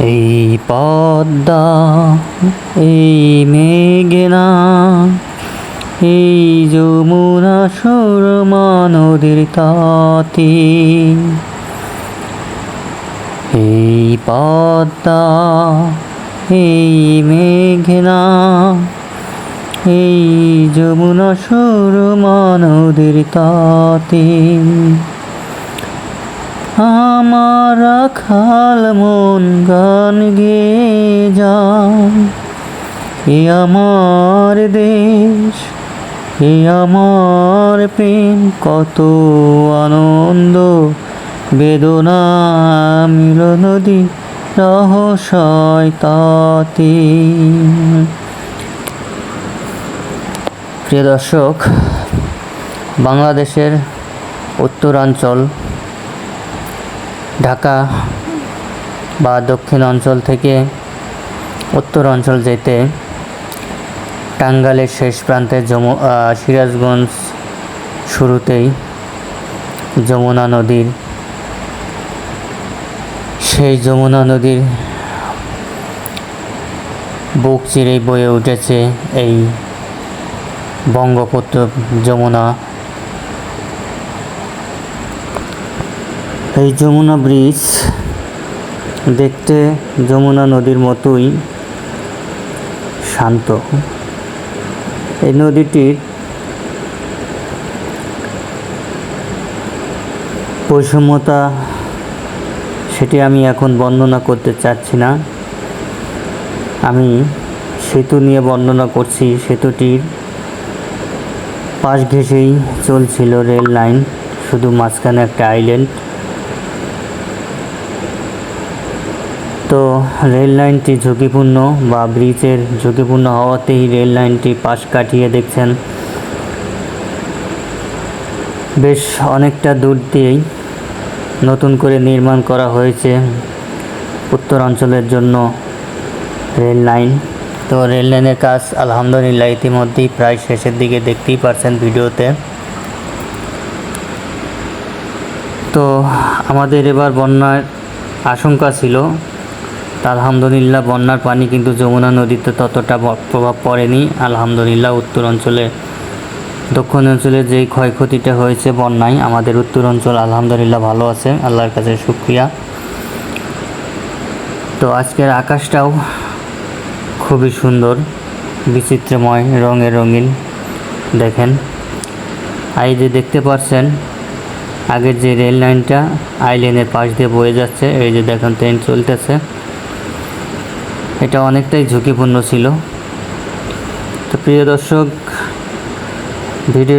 এই পদ্মা, এই মেঘনা, এই যমুনা সুরমা নদীর তাতে। এই পদ্মা, এই মেঘনা, এই যমুনা সুরমা নদীর তাতে। আমার খাল মন গান গে যায় এ আমার দেশ, এ আমার প্রেম, কত আনন্দ, বেদনা মিল নদী, রহস্যয় তাতে। প্রিয় দর্শক, বাংলাদেশের উত্তরাঞ্চল ঢাকা বা দক্ষিণ অঞ্চল থেকে উত্তর অঞ্চল যেতে টাঙ্গালের শেষ প্রান্তে যমু সিরাজগঞ্জ শুরুতেই যমুনা নদীর সেই যমুনা নদীর বুক চিরেই বয়ে উঠেছে এই বঙ্গপুত্র যমুনা এই যমুনা ব্রিজ দেখতে যমুনা নদীর মতোই শান্ত। এই নদীটির বৈষম্যতা সেটি আমি এখন বর্ণনা করতে চাচ্ছি না। আমি সেতু নিয়ে বর্ণনা করছি। সেতুটির পাশ ঘেঁষেই চলছিল রেল লাইন, শুধু মাঝখানে একটা আইল্যান্ড তো রেল লাইনটি ঝুঁকিপূর্ণ বা ব্রিজের ঝুঁকিপূর্ণ হওয়াতেই রেল লাইনটি পাশ কাটিয়ে দেখছেন। বেশ অনেকটা দূর দিয়েই নতুন করে নির্মাণ করা হয়েছে উত্তরাঞ্চলের জন্য রেল লাইন। তো রেল লাইনের কাজ আলহামদুলিল্লাহ ইতিমধ্যেই প্রায় শেষের দিকে দেখতেই পারছেন ভিডিওতে। তো আমাদের এবার বন্যার আশঙ্কা ছিল আলহামদুলিল্লাহ বন্যার পানি কিন্তু যমুনা নদীতে ততটা প্রভাব পড়েনি। আলহামদুলিল্লাহ, উত্তর অঞ্চলে দক্ষিণ অঞ্চলে যেই ক্ষয়ক্ষতিটা হয়েছে বন্যায়, আমাদের উত্তর অঞ্চল আলহামদুলিল্লাহ ভালো আছে, আল্লাহর কাছে শুক্রিয়া। তো আজকের আকাশটাও খুবই সুন্দর, বিচিত্রময়, রঙে রঙিন, দেখেন। আর এই যে দেখতে পাচ্ছেন আগের যে রেল লাইনটা আইল্যান্ডের পাশ দিয়ে বয়ে যাচ্ছে, এই যে দেখেন, ট্রেন চলতেছে। এটা অনেকটাই ঝুঁকিপূর্ণ ছিল। তো প্রিয় দর্শক ভিডিও